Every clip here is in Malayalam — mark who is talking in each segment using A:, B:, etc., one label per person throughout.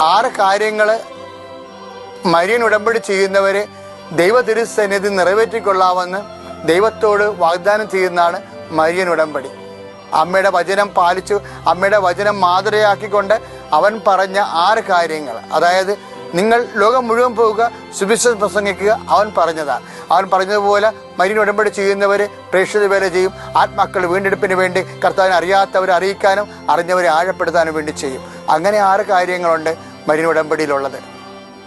A: ആറ് കാര്യങ്ങൾ മരിയൻ ഉടമ്പടി ചെയ്യുന്നവരെ ദൈവ തിരുസന്നിധി നിറവേറ്റിക്കൊള്ളാമെന്ന് ദൈവത്തോട് വാഗ്ദാനം ചെയ്യുന്നതാണ് മരിയൻ ഉടമ്പടി. അമ്മയുടെ വചനം പാലിച്ചു അമ്മയുടെ വചനം മാതൃകയാക്കിക്കൊണ്ട് അവൻ പറഞ്ഞ ആറ് കാര്യങ്ങൾ. അതായത് നിങ്ങൾ ലോകം മുഴുവൻ പോവുക സുവിശേഷം പ്രസംഗിക്കുക അവൻ പറഞ്ഞതാണ്. അവൻ പറഞ്ഞതുപോലെ മരിയൻ ഉടമ്പടി ചെയ്യുന്നവർ പ്രേക്ഷിത വേല ചെയ്യും ആത്മാക്കൾ വീണ്ടെടുപ്പിന് വേണ്ടി കർത്താവിനെ അറിയാത്തവരെ അറിയിക്കാനും അറിഞ്ഞവരെ ആഴപ്പെടുത്താനും വേണ്ടി ചെയ്യും. അങ്ങനെ ആറ് കാര്യങ്ങളുണ്ട്. മരിയൻ ഉടമ്പടിയിലുള്ളത്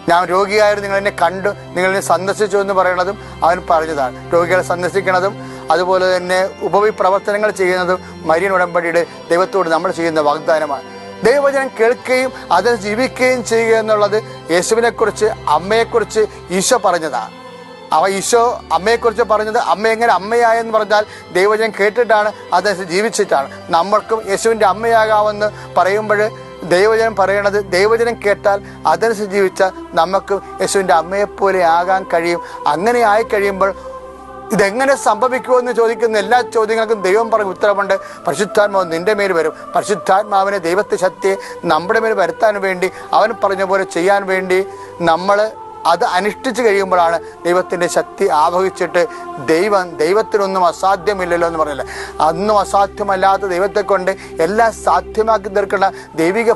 A: ഞാൻ രോഗിയായിരുന്നു നിങ്ങൾ എന്നെ കണ്ടു നിങ്ങൾ എന്നെ സന്ദർശിച്ചു എന്ന് പറയുന്നതും അവൻ പറഞ്ഞതാണ്. രോഗികളെ സന്ദർശിക്കുന്നതും അതുപോലെ തന്നെ ഉപവിപ്രവർത്തനങ്ങൾ ചെയ്യുന്നതും മരിയൻ ഉടമ്പടിയുടെ ദൈവത്തോട് നമ്മൾ ചെയ്യുന്ന വാഗ്ദാനമാണ്. ദൈവവചനം കേൾക്കുകയും അത് ജീവിക്കുകയും ചെയ്യുക എന്നുള്ളത് യേശുവിനെക്കുറിച്ച് അമ്മയെക്കുറിച്ച് ഈശോ പറഞ്ഞതാണ്. അവ ഈശോ അമ്മയെക്കുറിച്ച് പറഞ്ഞത് അമ്മ എങ്ങനെ അമ്മയായെന്ന് പറഞ്ഞാൽ ദൈവജനം കേട്ടിട്ടാണ് അതനുസരിച്ച് ജീവിച്ചിട്ടാണ്. നമ്മൾക്കും യേശുവിന്റെ അമ്മയാകാമെന്ന് പറയുമ്പോൾ ദൈവജനം പറയണത് ദൈവജനം കേട്ടാൽ അതനുസരിച്ച് ജീവിച്ചാൽ നമുക്ക് യേശുവിന്റെ അമ്മയെപ്പോലെ ആകാൻ കഴിയും. അങ്ങനെ ആയി കഴിയുമ്പോൾ ഇതെങ്ങനെ സംഭവിക്കുമെന്ന് ചോദിക്കുന്ന എല്ലാ ചോദ്യങ്ങൾക്കും ദൈവം പറഞ്ഞ ഉത്തരവുണ്ട്. പരിശുദ്ധാത്മാവ് നിന്റെ മേൽ വരും. പരിശുദ്ധാത്മാവിനെ ദൈവത്തെ ശക്തിയെ നമ്മുടെ മേൽ വരുത്താൻ വേണ്ടി അവൻ പറഞ്ഞ പോലെ ചെയ്യാൻ വേണ്ടി നമ്മൾ അത് അനുഷ്ഠിച്ച് കഴിയുമ്പോഴാണ് ദൈവത്തിന്റെ ശക്തി ആവഹിച്ചിട്ട് ദൈവം ദൈവത്തിനൊന്നും അസാധ്യമില്ലല്ലോ എന്ന് പറഞ്ഞില്ല അന്നും അസാധ്യമല്ലാത്ത ദൈവത്തെ കൊണ്ട് എല്ലാം സാധ്യമാക്കി തീർക്കുന്ന ദൈവിക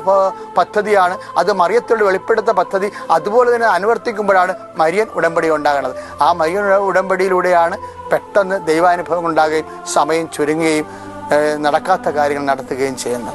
A: പദ്ധതിയാണ്. അത് മറിയത്തോട് വെളിപ്പെടുത്ത പദ്ധതി. അതുപോലെ തന്നെ അനുവർത്തിക്കുമ്പോഴാണ് മരിയൻ ഉടമ്പടി ഉണ്ടാകുന്നത്. ആ മരിയൻ ഉട- ഉടമ്പടിയിലൂടെയാണ് പെട്ടെന്ന് ദൈവാനുഭവം ഉണ്ടാകുകയും സമയം ചുരുങ്ങുകയും നടക്കാത്ത കാര്യങ്ങൾ നടത്തുകയും ചെയ്യുന്നത്.